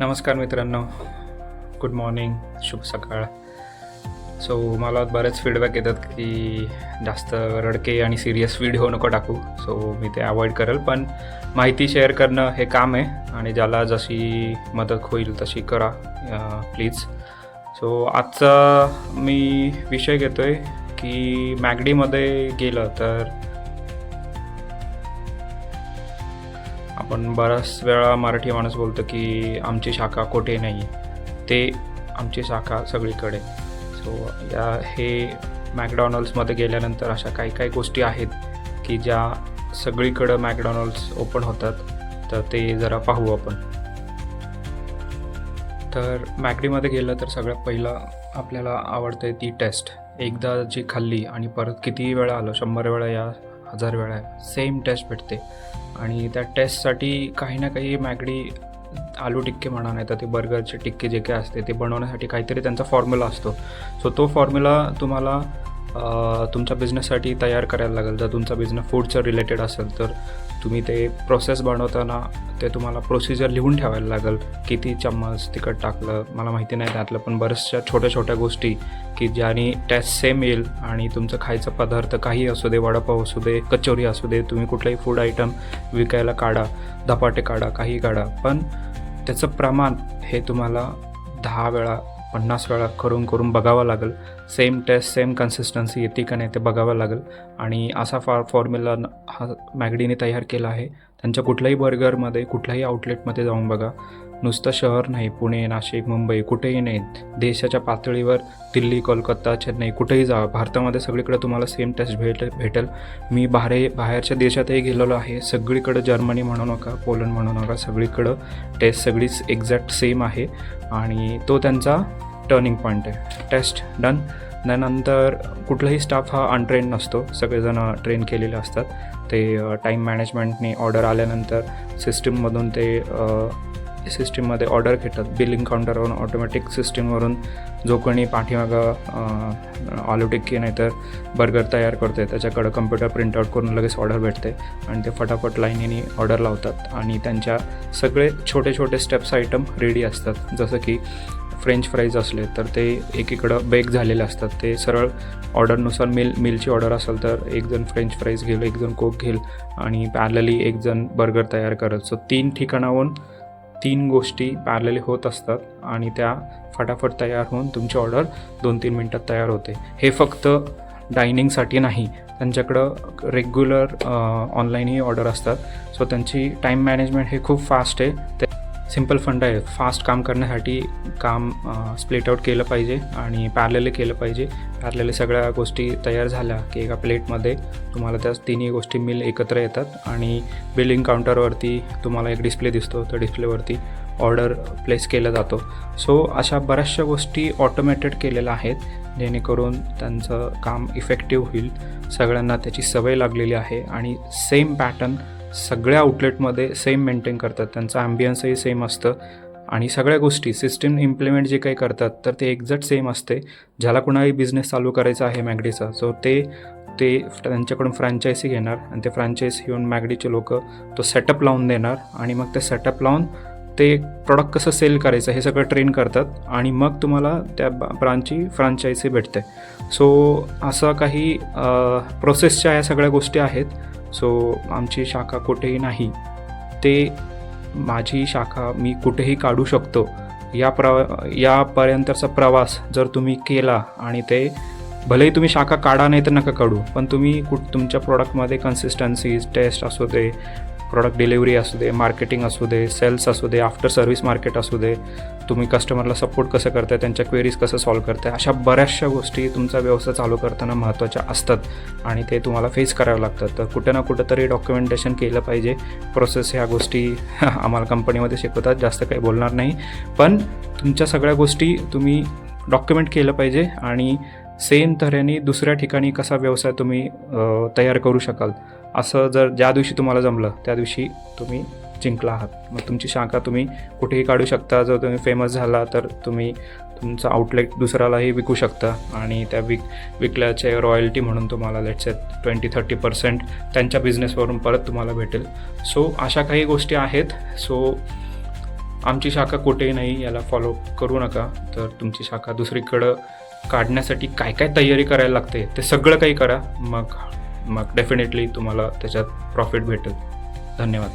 नमस्कार मित्रांनो. Good morning शुभ सकाळ. सो मला बरेच फीडबॅक येतात की जास्त रडके आणि सिरियस व्हिडिओ नको टाकू. सो मी ते अवॉइड करेल. पण माहिती शेअर करणं हे काम आहे आणि ज्याला जशी मदत होईल तशी करा प्लीज सो आजचा मी विषय घेतो आहे की मॅगडीमध्ये गेलं तर आपण बराच वेळा मराठी माणूस बोलतो की आमची शाखा कोठे नाही ते आमची शाखा सगळीकडे. सो या हे मॅकडॉनल्ड्समध्ये गेल्यानंतर अशा काही काही गोष्टी आहेत की ज्या सगळीकडं मॅकडॉनल्ड्स ओपन होतात तर ते जरा पाहू आपण. तर मॅकडीमध्ये गेलं तर सगळ्यात पहिलं आपल्याला आवडते ती टेस्ट. एकदा जी खाल्ली आणि परत किती वेळा आलो शंभर वेळा या हजार वेळा सेम टेस्ट भेटते. आणि त्या टेस्टसाठी काही ना काही मॅगडी आलू टिक्के म्हणा नाही तर ते बर्गरचे टिक्के जे काही असते ते बनवण्यासाठी काहीतरी त्यांचा फॉर्म्युला असतो. सो तो फॉर्म्युला तुम्हाला तुमच्या बिझनेससाठी तयार करायला लागेल. जर तुमचा बिझनेस फूडचं रिलेटेड असेल तर तुम्ही ते प्रोसेस बनवताना ते तुम्हाला प्रोसिजर लिहून ठेवायला लागेल. किती चम्मच तिखट टाकलं मला माहिती नाही त्यातलं पण बऱ्याचशा छोट्या छोट्या गोष्टी की ज्याने टेस्ट सेम येईल आणि तुमचं खायचं पदार्थ काही असू दे वडापाव असू दे कचोरी असू दे तुम्ही कुठलाही फूड आयटम विकायला काढा धपाटे काढा काही काढा. पण त्याचं प्रमाण हे तुम्हाला दहा वेळा पन्नास वेळा करून करून बघावं लागेल. सेम टेस्ट सेम कन्सिस्टन्सी येते का नाही ते बघावं लागेल. आणि असा फार फॉर्म्युला हा मॅगडीने तयार केला आहे. त्यांच्या कुठल्याही बर्गरमध्ये कुठल्याही आउटलेटमध्ये जाऊन बघा. नुसतं शहर नाही पुणे नाशिक मुंबई कुठेही नाही. देशाच्या पातळीवर दिल्ली कोलकाता चेन्नई कुठेही जा. भारतामध्ये सगळीकडे तुम्हाला सेम टेस्ट भेट भेटेल. मी बाहेर बाहेरच्या देशातही गेलेलो आहे. सगळीकडं जर्मनी म्हणू नका पोलंड म्हणू नका सगळीकडं टेस्ट सगळीच एक्झॅक्ट सेम आहे. आणि तो त्यांचा टर्निंग पॉईंट आहे. टेस्ट डन त्यानंतर कुठलाही स्टाफ हा अनट्रेन नसतो. सगळेजण ट्रेन केलेले असतात. ते टाईम मॅनेजमेंटने ऑर्डर आल्यानंतर सिस्टीममधून ते सिस्टीममध्ये ऑर्डर घेतात. बिलिंग काउंटरवरून ऑटोमॅटिक सिस्टीमवरून जो कोणी पाठीमागं अ, आलू टिक्की नाहीतर बर्गर तयार करते त्याच्याकडं कम्प्युटर प्रिंटआउट करून लगेच ऑर्डर भेटते आणि ते फटाफट लाईनीने ऑर्डर लावतात आणि त्यांच्या सगळे छोटे छोटे स्टेप्स आयटम रेडी असतात. जसं की फ्रेंच फ्राईज असले तर ते एकीकडं बेक झालेले असतात. ते सरळ ऑर्डरनुसार मिल मिलची ऑर्डर असेल तर एक जण फ्रेंच फ्राईज घेईल एक जण कोक घेईल आणि पॅरलली एक जण बर्गर तयार करत. सो तीन ठिकाणाहून तीन गोष्टी पॅरलली होत असतात आणि त्या फटाफट तयार होऊन तुमची ऑर्डर दोन तीन मिनटात तयार होते. हे फक्त डायनिंगसाठी नाही त्यांच्याकडं रेग्युलर ऑनलाईनही ऑर्डर असतात. सो त्यांची टाईम मॅनेजमेंट हे खूप फास्ट आहे. ते सिंपल फंड आहे. फास्ट काम करण्यासाठी काम स्प्लिट आउट केलं पाहिजे आणि पॅरलेले केलं पाहिजे. पॅरलेले सगळ्या गोष्टी तयार झाल्या की एका प्लेटमध्ये तुम्हाला त्या तिन्ही गोष्टी मिल एकत्र येतात आणि बिलिंग काउंटरवरती तुम्हाला एक डिस्प्ले दिसतो. त्या डिस्प्लेवरती ऑर्डर प्लेस केला जातो. सो अशा बऱ्याचशा गोष्टी ऑटोमॅटेड केलेल्या आहेत जेणेकरून त्यांचं काम इफेक्टिव्ह होईल. सगळ्यांना त्याची सवय लागलेली आहे आणि सेम पॅटर्न सगळ्या आउटलेटमध्ये सेम मेंटेन करतात. त्यांचं ॲम्बियन्सही सेम असतं. आणि सगळ्या गोष्टी सिस्टीम इम्प्लिमेंट जे काही करतात तर ते एक्झॅक्ट सेम असते. ज्याला कुणाही बिझनेस चालू करायचा आहे मॅगडीचा सो ते ते त्यांच्याकडून फ्रँचायसी घेणार. आणि ते फ्रँचायसी घेऊन मॅगडीचे लोक तो सेटअप लावून देणार. आणि मग ते सेटअप लावून ते प्रॉडक्ट कसं सेल करायचं हे सगळं ट्रेन करतात. आणि मग तुम्हाला त्या ब्रांचची फ्रँचायसी भेटते. सो असं काही प्रोसेसच्या या सगळ्या गोष्टी आहेत. सो आमची शाखा कुठेही नाही ते माझी शाखा मी कुठेही काढू शकतो. या प्र यापर्यंतचा प्रवास जर तुम्ही केला आणि ते भलेही तुम्ही शाखा काढा नाही तर नका काढू पण तुम्ही कुठ तुमच्या प्रॉडक्टमध्ये कन्सिस्टन्सी टेस्ट असू दे प्रॉडक्ट डिलिव्हरी असू दे मार्केटिंग असू दे सेल्स असू दे आफ्टर सर्व्हिस मार्केट असू दे तुम्ही कस्टमरला सपोर्ट कसं करताय त्यांच्या क्वेरीज कसं सॉल्व्ह करताय अशा बऱ्याचशा गोष्टी तुमचा व्यवसाय चालू करताना महत्त्वाच्या असतात आणि ते तुम्हाला फेस करावं लागतात. तर कुठे ना कुठं तरी डॉक्युमेंटेशन केलं पाहिजे. प्रोसेस ह्या गोष्टी आम्हाला कंपनीमध्ये शिकवतात जास्त काही बोलणार नाही. पण तुमच्या सगळ्या गोष्टी तुम्ही डॉक्युमेंट केलं पाहिजे आणि सेम तऱ्हेने दुसऱ्या ठिकाणी कसा व्यवसाय तुम्ही तयार करू शकाल. असं जर ज्या दिवशी तुम्हाला जमलं त्या दिवशी तुम्ही जिंकला आहात. मग तुमची शाखा तुम्ही कुठेही काढू शकता. जर तुम्ही फेमस झाला तर तुम्ही तुमचं आउटलेट दुसऱ्यालाही विकू शकता. आणि त्या विक विकल्याचे रॉयल्टी म्हणून तुम्हाला लेट्स ट्वेंटी थर्टी पर्सेंट त्यांच्या बिझनेसवरून परत तुम्हाला भेटेल. सो अशा काही गोष्टी आहेत. सो आमची शाखा कुठेही नाही याला फॉलो करू नका. तर तुमची शाखा दुसरीकडं काढण्यासाठी काय काय तयारी करायला लागते ते सगळं काही करा. मग मग डेफिनेटली तुम्हाला त्याच्यात प्रॉफिट भेटेल. धन्यवाद.